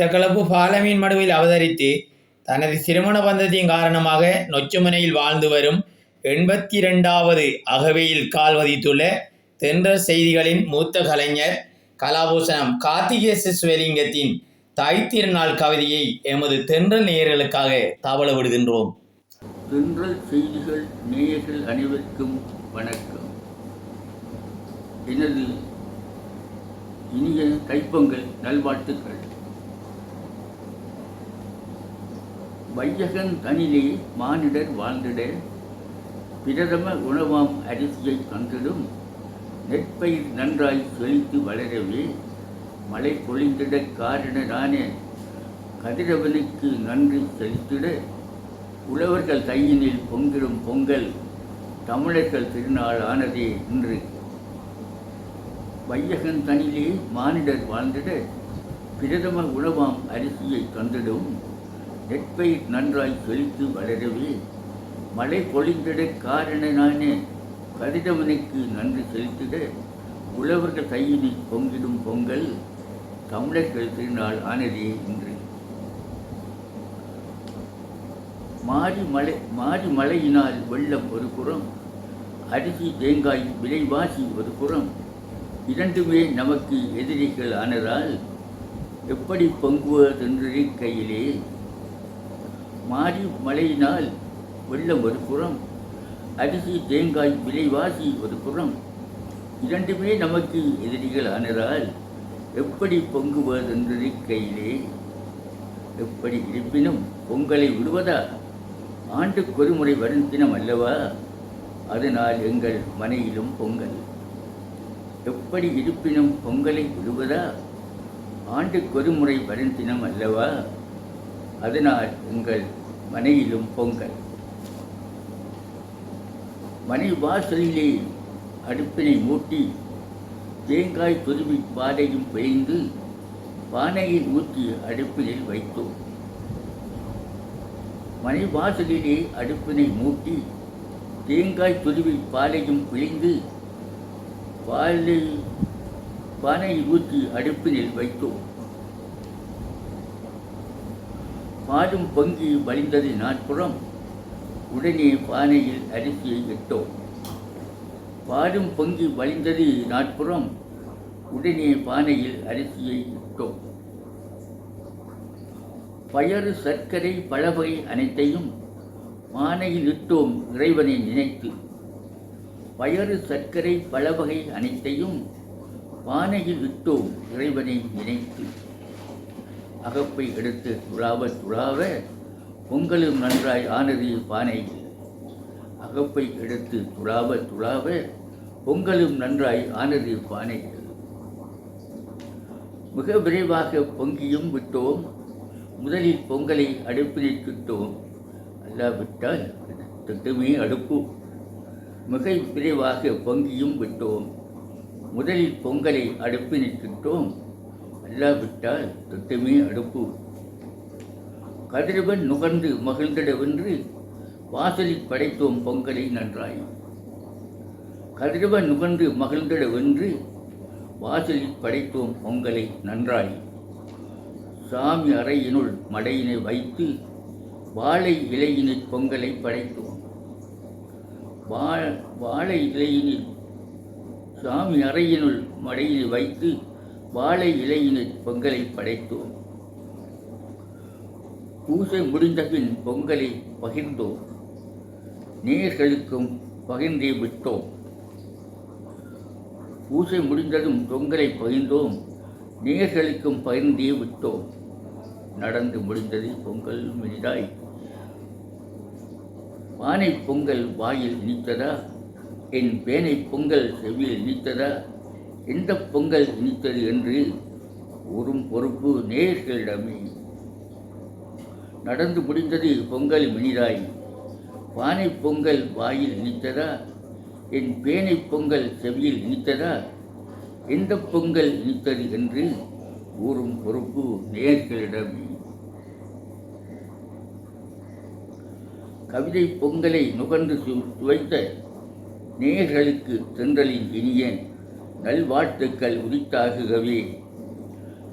மட்டக்களப்பு பாலமீன் மடுவில் அவதரித்து தனது திருமண பந்தத்தின் காரணமாக நொச்சுமனையில் வாழ்ந்து வரும் எண்பத்தி இரண்டாவது அகவையில் கால் வதித்துள்ள தென்றல் செய்திகளின் மூத்த கலைஞர் கலாபூசணம் கார்த்திகேச சிவலிங்கத்தின் தாய் திருநாள் கவிதையை எமது தென்றல் நேயர்களுக்காக தவள விடுகின்றோம். தென்றல் செய்திகள் நேயர்கள் அனைவருக்கும் வணக்கம். எனது இனிய கைப்பொங்கல் நல்வாழ்த்துக்கள். வையகன் தனிலே மானிடர் வாழ்ந்திட பிரதம உணவாம் அரிசியை தந்திடும் நெற்பயிர் நன்றாய் செழித்து வளரவே மழை பொழிந்திட காரணரான கதிரவனுக்கு நன்றி செலுத்திட உழவர்கள் கையினில் பொங்கிடும் பொங்கல் தமிழர்கள் திருநாள் ஆனதே இன்று. வையகன் தனிலே மானிடர் வாழ்ந்திட பிரதம உணவாம் அரிசியை தந்திடும் நெற்பயிர் நன்றாய் செழித்து வளரவே. மழை பொழிந்திட காரணனானே கதிரவனுக்கு நன்றி செலுத்திட. உழவர்கள் கையினில் பொங்கிடும் பொங்கல் தமிழர்கள் திருநாள் ஆனதே இன்று. மாறி மழை மாறி மழையினால் வெள்ளம் ஒரு புறம் அரிசி தேங்காய் விலைவாசி ஒரு புறம். இரண்டுமே நமக்கு எதிரிகள் ஆனதால் எப்படி பொங்குவதென்று கையிலே மாறி மழையினால் வெள்ளம் ஒரு புறம் அரிசி தேங்காய் விலைவாசி ஒரு புறம். இரண்டுமே நமக்கு எதிரிகள் ஆனதால் எப்படி பொங்குவதென்றது கையிலே எப்படி இருப்பினும் பொங்கலை விடுவதா? ஆண்டுக்கு முறை வரும் தினம் அல்லவா? அதனால் எங்கள் மனையிலும் பொங்கல். எப்படி இருப்பினும் பொங்கலை விடுவதா? ஆண்டுக்கு முறை வரும் தினம் அல்லவா? அதனால் எங்கள் மனையிலும் பொங்கல் மனை வாசலிலே அடுப்பினை மூட்டி தேங்காய் துருவி பாதையும் பிழிந்து பானையில் ஊற்றி அடுப்பினில் வைத்தோம். மனை வாசலிலே அடுப்பினை மூட்டி தேங்காய் துருவி பாலையும் பிழிந்து பாலை பானையில் ஊற்றி அடுப்பினில் வைத்தோம். பாடும் பொங்கி வழிந்தது நாட்புறம் உடனே பானையில் அரிசியை இட்டோம் பாடும் பொங்கி வழிந்தது நாட்புறம் உடனே பானையில் அரிசியை இட்டோம் பயறு சர்க்கரை பழவகை அனைத்தையும் பானையில் இட்டோம் இறைவனை நினைத்து. பயறு சர்க்கரை பழவகை அனைத்தையும் பானையில் இட்டோம் இறைவனை நினைத்து. அகப்பை எடுத்து துழாவ துழாவ பொங்கலும் நன்றாய் ஆனது பானையில் அகப்பை எடுத்து துழாவ துழாவ பொங்கலும் நன்றாய் ஆனது பானையில் மிக விரைவாக பொங்கியும் விட்டோம். முதலில் பொங்கலை அடுப்பில் கிட்டோம் அல்லாவிட்டால் திட்டமே அடுப்பு. மிக விரைவாக பொங்கியும் விட்டோம். முதலில் பொங்கலை அடுப்பில் கிட்டோம் இல்லாவிட்டால் திட்டமே அடுப்பு. கதிரவன் நுகர்ந்து மகிழ்ந்திடவென்று வாசலில் படைத்தோம் பொங்கலை நன்றாய் கதிரவன் நுகர்ந்து மகிழ்ந்திடவென்று வாசலில் படைத்தோம் பொங்கலை நன்றாய் சாமி அறையினுள் மடையினை வைத்து வாழை இலையினில் பொங்கலை படைத்தோம். வா வாழை இலையினில் சாமி அறையினுள் மடையினை வைத்து வாழை இலையினில் பொங்கலை படைத்தோம். பூஜை முடிந்தபின் பொங்கலை பகிர்ந்தோம். நேர்களுக்கும் பகிர்ந்தே விட்டோம். பூஜை முடிந்ததும் பொங்கலை பகிர்ந்தோம். நேர்களுக்கும் பகிர்ந்தே விட்டோம். நடந்து முடிந்தது பொங்கல் மெரிதாய் பானை பொங்கல் வாயில் இனித்ததா என் பேனை பொங்கல் செவியில் இனித்ததா எந்த பொங்கல் இனித்தது என்று கூறும் பொறுப்பு நேர்களிடமே நடந்து முடிந்தது பொங்கல் மினிதாய். பானை பொங்கல் வாயில் இனித்ததா? என் பேனை பொங்கல் செவியில் இனித்ததா? எந்த பொங்கல் இனித்தது என்று கூறும் பொறுப்பு நேர்களிடமே கவிதை பொங்கலை நுகர்ந்து சு- சுவைத்த நேயர்களுக்கு தென்றலின் இனியன். நல்வாழ்த்துக்கள் உரித்தாகுகவே.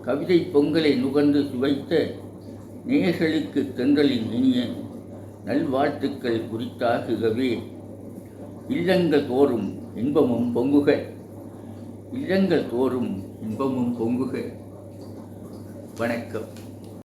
கவிதை பொங்கலை நுகர்ந்து சுவைத்த நேயர்களுக்கு தென்றலின் இனிய நல்வாழ்த்துக்கள் குறித்தாகுகவே இல்லங்கள் தோறும் இன்பமும் பொங்குக. இல்லங்கள் தோறும் இன்பமும் பொங்குக. வணக்கம்.